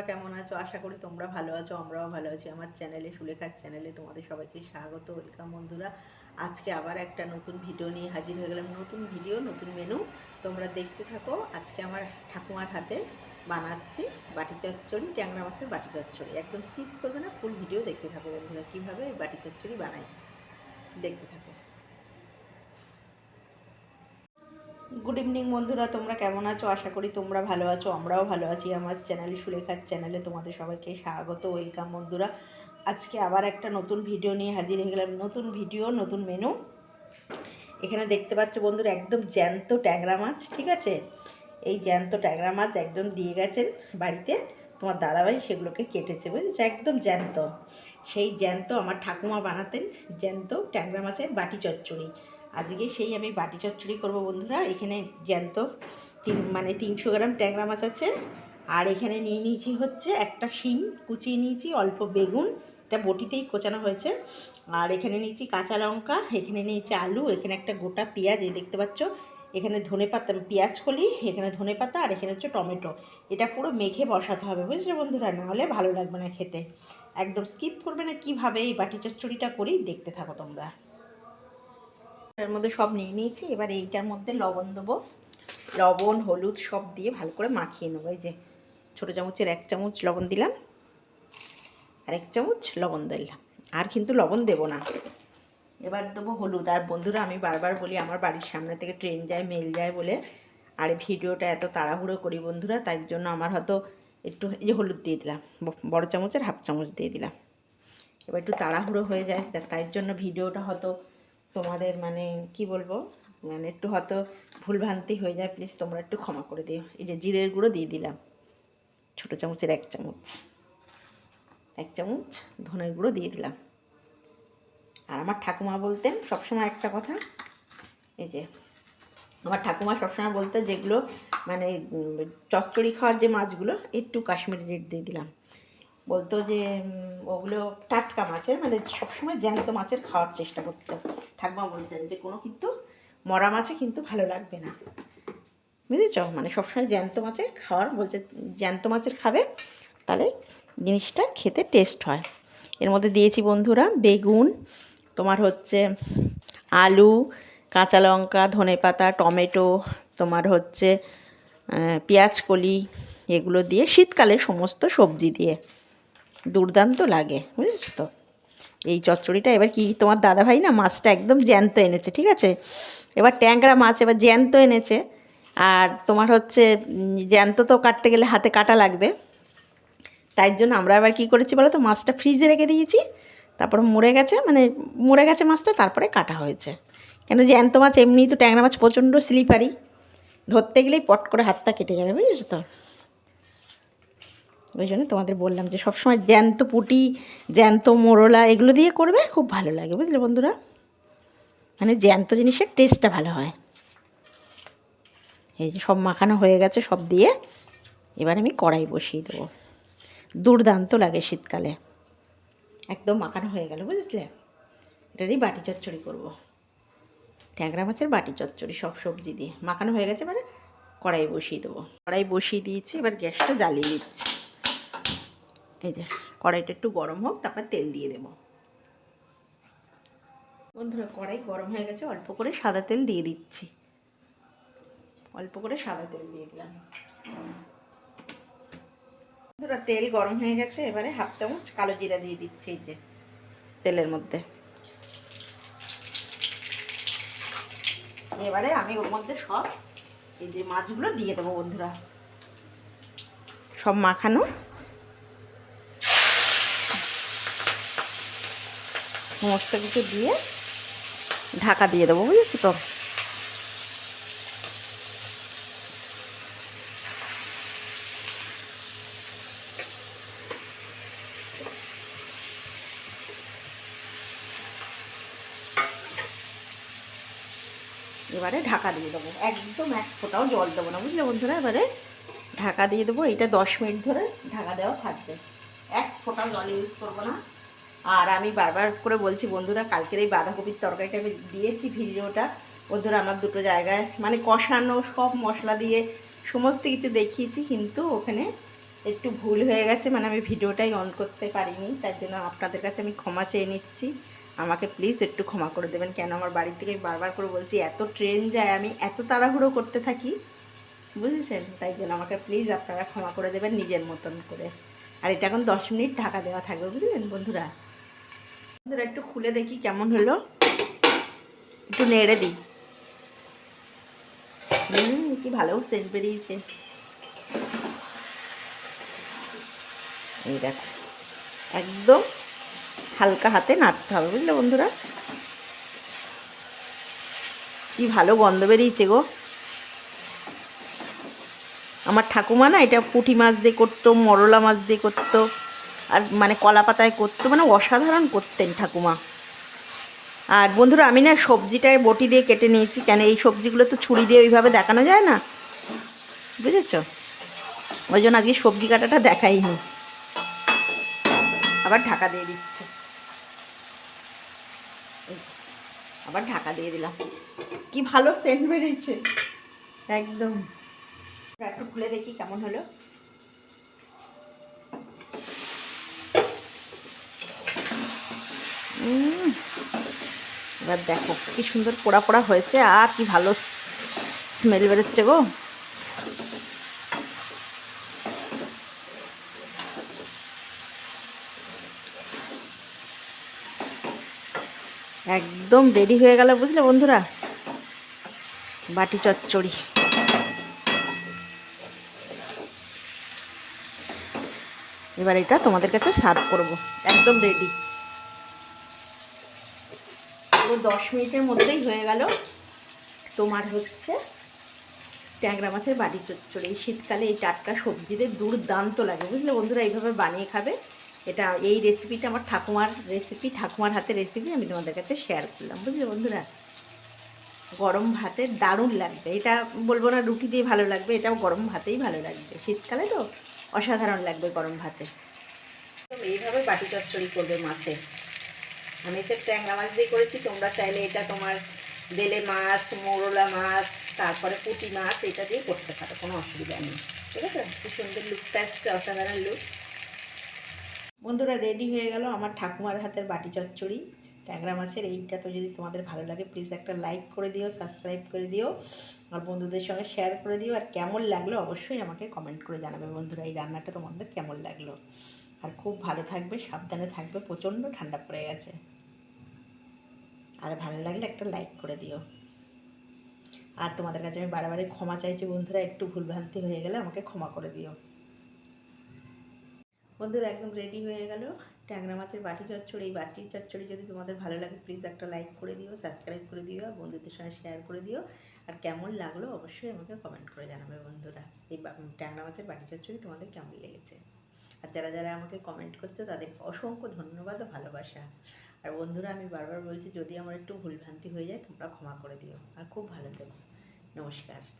তোমরা কেমন আছো? আশা করি তোমরা ভালো আছো, আমরাও ভালো আছি। আমার চ্যানেলে, সুলেখার চ্যানেলে তোমাদের সবাইকে স্বাগত, ওয়েলকাম বন্ধুরা। আজকে আবার একটা নতুন ভিডিও নিয়ে হাজির হয়ে গেলাম। নতুন ভিডিও, নতুন মেনু তোমরা দেখতে থাকো, আজকে আমার ঠাকুমার হাতে বানাচ্ছি বাটি চচ্চড়ি, ট্যাংরা মাছের বাটি চচ্চড়ি। একদম স্কিপ করবে না ফুল ভিডিও দেখতে থাকো বন্ধুরা, কীভাবে বাটি চচ্চড়ি বানাই। দেখতে থাকো। গুড ইভিনিং বন্ধুরা, তোমরা কেমন আছো? আশা করি তোমরা ভালো আছো, আমরাও ভালো আছি। আমার চ্যানেল সুলেখার চ্যানেলে তোমাদের সবাইকে স্বাগত ওয়েলকাম বন্ধুরা। আজকে আবার একটা নতুন ভিডিও নিয়ে হাজির হয়ে গেলাম। নতুন ভিডিও নতুন মেনু এখানে দেখতে পাচ্ছ বন্ধুরা, একদম জ্যান্ত ট্যাংরা মাছ, ঠিক আছে? এই জ্যান্ত ট্যাংরা মাছ একজন দিয়ে গেছেন বাড়িতে। তোমার দাদাভাই সেগুলোকে কেটেছে, বুঝেছ? একদম জ্যান্ত। সেই জ্যান্ত আমার ঠাকুমা বানাতেন, জ্যান্ত ট্যাংরা মাছের বাটি চচ্চড়ি। আজকে সেই আমি বাটি চচ্চড়ি করব বন্ধুরা। এখানে জ্যান্ত তিন মানে তিনশো গ্রাম ট্যাংরা মাছ আছে। আর এখানে নিয়ে নিয়েছি হচ্ছে একটা শিম, কুচিয়ে নিয়েছি অল্প বেগুন, এটা বটিতেই কোচানো হয়েছে। আর এখানে নিয়েছি কাঁচা লঙ্কা, এখানে নিয়েছি আলু, এখানে একটা গোটা পেঁয়াজ, এই দেখতে পাচ্ছ। এখানে ধনে পাতা পেঁয়াজ কলি, এখানে ধনে পাতা, আর এখানে হচ্ছে টমেটো। এটা পুরো মেখে বসাতে হবে, বুঝছ বন্ধুরা? নাহলে ভালো লাগবে না খেতে। একদম স্কিপ করবে না, কীভাবে এই বাটি চচ্চড়িটা করি, দেখতে থাকো তোমরা। এর মধ্যে সব নিয়ে নিয়েছি। এবার এইটার মধ্যে লবণ দেবো। লবণ, হলুদ সব দিয়ে ভালো করে মাখিয়ে নেব। এই যে ছোটো চামচের এক চামচ লবণ দিলাম। আর এক চামচ লবণ দিলাম। আর কিন্তু লবণ দেবো না। এবার দেবো হলুদ। আর বন্ধুরা, আমি বারবার বলি, আমার বাড়ির সামনে থেকে ট্রেন যায়, মেল যায় বলে। আর ভিডিওটা এত তাড়াহুড়ো করি বন্ধুরা, তাই জন্য আমার হয়তো একটু এই যে হলুদ দিয়ে দিলাম। বড় চামচের হাফ চামচ দিয়ে দিলাম। এবার একটু তাড়াহুড়ো হয়ে যায় তাই জন্য ভিডিওটা হয়তো তোমাদের মানে কি বলব? মানে একটু হয়তো ভুলভ্রান্তি হয়ে যায় প্লিজ তোমরা একটু ক্ষমা করে দিও। এই যে জিরের গুঁড়ো দিয়ে দিলাম। ছোটো চামচের এক চামচ। এক চামচ ধনের গুঁড়ো দিয়ে দিলাম। আর আমার ঠাকুমা বলতেন সবসময় একটা কথা, এই যে আমার ঠাকুমা সবসময় বলতে যেগুলো মানে চচ্চড়ি খাওয়ার যে মাছগুলো, একটু কাশ্মীরি রেড দিয়ে দিলাম। বলতো যে ওগুলো টাটকা মাছের মানে সবসময় জ্যান্ত মাছের খাওয়ার চেষ্টা করতো ঠাকুমা বলতেন যে, কোনো কিন্তু মরা মাছে কিন্তু ভালো লাগবে না। বুঝেছ? মানে সবসময় জ্যান্ত মাছের খাওয়ার, বলছে জ্যান্ত মাছের খাবে, তাহলে জিনিসটা খেতে টেস্ট হয়। এর মধ্যে দিয়েছি বন্ধুরা, বেগুন, তোমার হচ্ছে আলু, কাঁচা লঙ্কা, ধনে পাতা, টমেটো, তোমার হচ্ছে পেঁয়াজ কলি, এগুলো দিয়ে শীতকালে সমস্ত সবজি দিয়ে। দুর্দান্ত লাগে, বুঝেছ তো? এই চচ্চড়িটা এবার কি তোমার দাদাভাই না মাছটা একদম জ্যান্ত এনেছে, ঠিক আছে? এবার ট্যাংরা মাছ এবার জ্যান্ত এনেছে, আর তোমার হচ্ছে জ্যান্ত তো কাটতে গেলে হাতে কাটা লাগবে। তাই জন্য আমরা আবার কী করেছি বলো তো, মাছটা ফ্রিজে রেখে দিয়েছি, তারপর মরে গেছে মানে মরে গেছে মাছটা, তারপরে কাটা হয়েছে। কেন জ্যান্ত মাছ এমনি তো ট্যাংরা মাছ প্রচণ্ড স্লিপারি ধরতে গেলেই পট করে হাতটা কেটে যাবে, বুঝেছ তো? ওই জন্য তোমাদের বললাম যে সবসময় জ্যান্ত পুটি, জ্যান্ত মোরলা এগুলো দিয়ে করবে, খুব ভালো লাগে, বুঝলে বন্ধুরা? মানে জ্যান্ত জিনিসের টেস্টটা ভালো হয়। এই যে সব মাখানো হয়ে গেছে সব দিয়ে, এবার আমি কড়াই বসিয়ে দেবো। দুর্দান্ত লাগে শীতকালে। একদম মাখানো হয়ে গেল, বুঝলে? এটারই বাটি চচ্চড়ি করব। ট্যাংরা মাছের বাটি চচ্চড়ি, সব সবজি দিয়ে। মাখানো হয়ে গেছে, এবারে কড়াই বসিয়ে দেবো। কড়াই বসিয়ে দিয়েছি, এবার গ্যাসটা জ্বালিয়ে দিচ্ছি এই যে কড়াইটা একটু গরম হোক, তারপর তেল দিয়ে দেবো। বন্ধুরা, কড়াই গরম হয়ে গেছে, অল্প করে সাদা তেল দিয়ে দিচ্ছি। অল্প করে সাদা তেল দিয়ে দিলাম। বন্ধুরা, তেল গরম হয়ে গেছে, এবারে হাফ চামচ কালো জিরা দিয়ে দিচ্ছি এই যে তেলের মধ্যে। এবারে আমি ওর মধ্যে সব এই যে মাছগুলো দিয়ে দেবো বন্ধুরা। সব মাখানো সমস্ত কিছু দিয়ে ঢাকা দিয়ে দেবো, বুঝেছ তো? এবারে ঢাকা দিয়ে দেবো। একদম এক ফোঁটাও জল দেবো না, বুঝলে বন্ধুরা? এবারে ঢাকা দিয়ে দেবো এটা দশ মিনিট ধরে ঢাকা দেওয়া থাকবে। এক ফোঁটাও জল ইউজ করব না। আর আমি বারবার করে বলছি, বন্ধুরা, কালকের এই বাঁধাকপির তরকারিটা আমি দিয়েছি ভিডিওটা। বন্ধুরা, আমার দুটো জায়গায় মানে কষানো সব মশলা দিয়ে সমস্ত কিছু দেখিয়েছি, কিন্তু ওখানে একটু ভুল হয়ে গেছে। মানে আমি ভিডিওটাই অন করতে পারিনি, তাই জন্য আপনাদের কাছে আমি ক্ষমা চেয়ে নিচ্ছি। আমাকে প্লিজ একটু ক্ষমা করে দেবেন। কেন আমার বাড়ি থেকে বারবার করে বলছি, এত ট্রেন যায়, আমি এত তাড়াহুড়ো করতে থাকি। বুঝেছেন? তাই জন্য আমাকে প্লিজ আপনারা ক্ষমা করে দেবেন নিজের মতন করে। আর এটা এখন দশ মিনিট ঢাকা দেওয়া থাকবে, বুঝলেন বন্ধুরা? বন্ধুরা একটু খুলে দেখি কেমন হলো। একটু নেড়ে দিই। হুম কি ভালো সেন্ট বেরিয়েছে। এই দেখো, একদম হালকা হাতে নাড়তে হবে, বুঝলে বন্ধুরা? কি ভালো গন্ধ বেরিয়েছে গো। আমার ঠাকুমা না এটা পুঁটি মাছ দিয়ে করতো, মরলা মাছ দিয়ে করতো। আর মানে কলা পাতায় করতো মানে অসাধারণ করতেন ঠাকুমা। আর বন্ধুরা, আমি না সবজিটায় বটি দিয়ে কেটে নিয়েছি। কেন এই সবজিগুলো তো ছুরি দিয়ে ওইভাবে দেখানো যায় না? বুঝেছ? ওই জন্য আজকে সবজি কাটাটা দেখাইনি। আবার ঢাকা দিয়ে দিচ্ছে। আবার ঢাকা দিয়ে দিলাম। কি ভালো সেন্ট বেরিয়েছে। একদম। একটু খুলে দেখি কেমন হলো। এবার দেখো, কি সুন্দর পোড়া পোড়া হয়েছে, আর কি ভালো স্মেল বেরোচ্ছে গো। একদম রেডি হয়ে গেল বুঝলে বন্ধুরা? বাটি চচ্চড়ি। এবার এটা তোমাদের কাছে সার্ভ করব। একদম রেডি পুরো দশ মিনিটের মধ্যেই হয়ে গেল। তোমার হচ্ছে ট্যাংরা মাছের বাটি চচ্চড়ি এই শীতকালে এই টাটকা সবজিদের দুর্দান্ত লাগে। বুঝলে বন্ধুরা, এইভাবে বানিয়ে খাবে। এটা এই রেসিপিটা আমার ঠাকুমার রেসিপি ঠাকুমার হাতের রেসিপি আমি তোমাদের কাছে শেয়ার করলাম। বুঝলে বন্ধুরা? গরম ভাতে দারুণ লাগবে। এটা বলব না রুটি দিয়ে ভালো লাগবে, এটাও গরম ভাতেই ভালো লাগবে। শীতকালে তো অসাধারণ লাগবে গরম ভাতে। এইভাবে বাটি চচ্চড়ি করবে মাছে। আমি তো ট্যাংরা মাছ দিয়ে করেছি, তোমরা চাইলে এটা তোমার বেলে মাছ, মোরলা মাছ, তারপরে পুঁটি মাছ, এটা দিয়ে করতে পারো, কোনো অসুবিধা নেই। ঠিক আছে? কি সুন্দর লুকটা এসছে, অসাধারণ লুক বন্ধুরা রেডি হয়ে গেল আমার ঠাকুমার হাতের বাটি চচ্চড়ি। ট্যাংরা মাছের এইটা তো যদি তোমাদের ভালো লাগে প্লিজ একটা লাইক করে দিও সাবস্ক্রাইব করে দিও, আর বন্ধুদের সঙ্গে শেয়ার করে দিও। আর কেমন লাগল অবশ্যই আমাকে কমেন্ট করে জানাবে বন্ধুরা, এই রান্নাটা তোমাদের কেমন লাগল। আর খুব ভালো থাকবে, সাবধানে থাকবে, প্রচণ্ড ঠান্ডা পড়ে গেছে। আর ভালো লাগলে একটা লাইক করে দিও। আর তোমাদের কাছে আমি বারবারই ক্ষমা চাইছি, বন্ধুরা, একটু ভুলভ্রান্তি হয়ে গেলে আমাকে ক্ষমা করে দিও। বন্ধুরা, একদম রেডি হয়ে গেল। ট্যাংরা মাছের বাটি চচ্চড়ি, এই বাটির চচ্চড়ি যদি তোমাদের ভালো লাগে প্লিজ একটা লাইক করে দিও সাবস্ক্রাইব করে দিও, আর বন্ধুদের সঙ্গে শেয়ার করে দিও। আর কেমন লাগল, অবশ্যই আমাকে কমেন্ট করে জানাবে, বন্ধুরা। এই ট্যাংরা মাছের বাটি চচ্চড়ি তোমাদের কেমন লেগেছে? আর যারা যারা আমাকে কমেন্ট করছে তাদের অসংখ্য ধন্যবাদ ও ভালোবাসা। আর বন্ধুরা, আমি বারবার বলছি, যদি আমার একটু ভুলভ্রান্তি হয়ে যায়, তোমরা ক্ষমা করে দিও। আর খুব ভালো থেকো। নমস্কার।